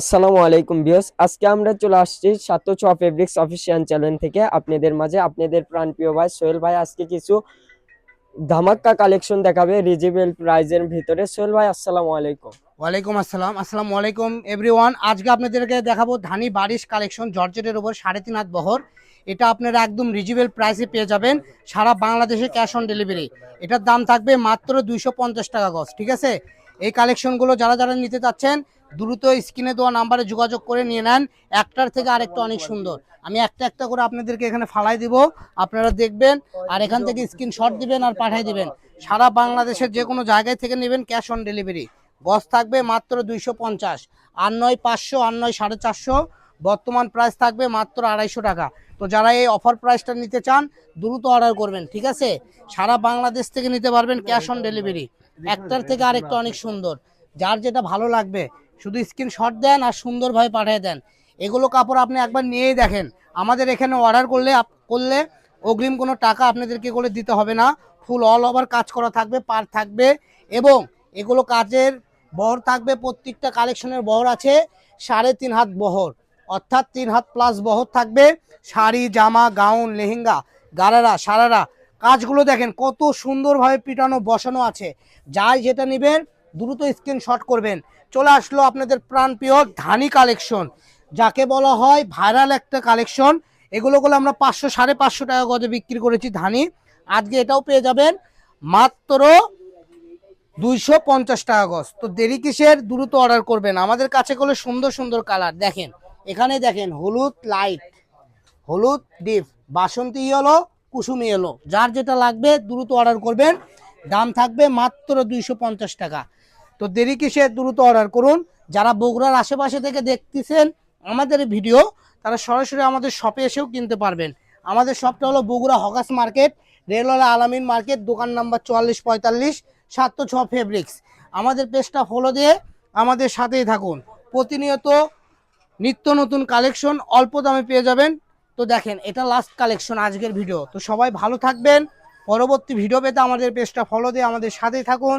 আসসালামু আলাইকুম বিয়স আজকে আমরা চলে আসছি সাত ছ ফেব্রিক্স অফিসিয়াল চ্যানেল থেকে আপনাদের মাঝে। আপনাদের প্রাণপ্রিয় ভাই সোহেল ভাই আজকে কিছু ধামাক্কা কালেকশন দেখাবে রিজনেবল প্রাইজের ভিতরে। সোহেল ভাই, আসসালামু আলাইকুম। ওয়ালাইকুম আসসালাম। আসসালামু আলাইকুম এভরিওয়ান আজকে আপনাদেরকে দেখাবো ধানি বারিশ কালেকশন জর্জেটের উপর সাড়ে তিন হাত বহর। এটা আপনারা একদম রিজনেবল প্রাইসে পেয়ে যাবেন সারা বাংলাদেশে ক্যাশ অন ডেলিভারি এটার দাম থাকবে মাত্র দুইশো পঞ্চাশ টাকা গজ, ঠিক আছে? এই কালেকশনগুলো যারা যারা নিতে চাচ্ছেন দ্রুত স্ক্রিনে দেওয়া নাম্বারে যোগাযোগ করে নিয়ে নেন। একটার থেকে আরেকটা অনেক সুন্দর। আমি একটা একটা করে আপনাদেরকে এখানে ফালাই দিব। আপনারা দেখবেন আর এখান থেকে স্ক্রিনশট দিবেন আর পাঠিয়ে দিবেন। সারা বাংলাদেশের যে কোনো জায়গায় থেকে নেবেন ক্যাশ অন ডেলিভারি গজ থাকবে মাত্র দুইশো পঞ্চাশ। আর নয় পাঁচশো, আর নয় সাড়ে চারশো। বর্তমান প্রাইস থাকবে মাত্র আড়াইশো টাকা। তো যারা এই অফার প্রাইসটা নিতে চান, দ্রুত অর্ডার করবেন, ঠিক আছে? সারা বাংলাদেশ থেকে নিতে পারবেন ক্যাশ অন ডেলিভারি একটার থেকে আরেকটা অনেক সুন্দর। যার যেটা ভালো লাগবে শুধু স্ক্রিনশট দেন আর সুন্দরভাবে পাঠিয়ে দেন। এগুলো কাপড় আপনি একবার নিয়েই দেখেন। আমাদের এখানে অর্ডার করলে করলে অগ্রিম কোনো টাকা আপনাদেরকে করে দিতে হবে না। ফুল অল ওভার কাজ করা থাকবে পার থাকবে এবং এগুলো কাজের বহর থাকবে, প্রত্যেকটা কালেকশনের বহর আছে সাড়ে তিন হাত বহর। অর্থাৎ তিন হাত প্লাস বহর থাকবে, শাড়ি, জামা গাউন লেহেঙ্গা, গারারা, সারারা। কাজগুলো দেখেন কত সুন্দরভাবে পিটানো, বসানো আছে। যাই যেটা নেবেন, দ্রুত স্ক্রিনশট করবেন। চলে আসলো আপনাদের প্রাণপ্রিয় ধানি কালেকশন, যাকে বলা হয় ভাইরাল একটা কালেকশন। এগুলোগুলো আমরা পাঁচশো, সাড়ে পাঁচশো টাকা গজে বিক্রি করেছি ধানি। আজকে এটাও পেয়ে যাবেন মাত্র দুইশো পঞ্চাশ টাকা গজ। তো দেরি কিসের? দ্রুত অর্ডার করবেন। আমাদের কাছে গুলো সুন্দর সুন্দর কালার। দেখেন, এখানে দেখেন, হলুদ লাইট হলুদ ডিপ, বাসন্তী ইয়েলো কুসুমি এলো যার যেটা লাগবে, দ্রুত অর্ডার করবেন। দাম থাকবে মাত্র দুইশো পঞ্চাশ টাকা। তো দেরি কিসে? দ্রুত অর্ডার করুন। যারা বগুড়ার আশেপাশে থেকে দেখতেছেন আমাদের ভিডিও তারা সরাসরি আমাদের শপে এসেও কিনতে পারবেন। আমাদের শপটা হলো বগুড়া হকাস মার্কেট, রেলওয়ালা আলামিন মার্কেট, দোকান নাম্বার চুয়াল্লিশ পঁয়তাল্লিশ, সাতশো ছ ফেব্রিক্স আমাদের পেজটা ফলো দিয়ে আমাদের সাথেই থাকুন। প্রতিনিয়ত নিত্য নতুন কালেকশন অল্প দামে পেয়ে যাবেন। তো দেখেন, এটা লাস্ট কালেকশন আজকের ভিডিও তো সবাই ভালো থাকবেন। পরবর্তী ভিডিও পেতে আমাদের পেজটা ফলো দিয়ে আমাদের সাথেই থাকুন।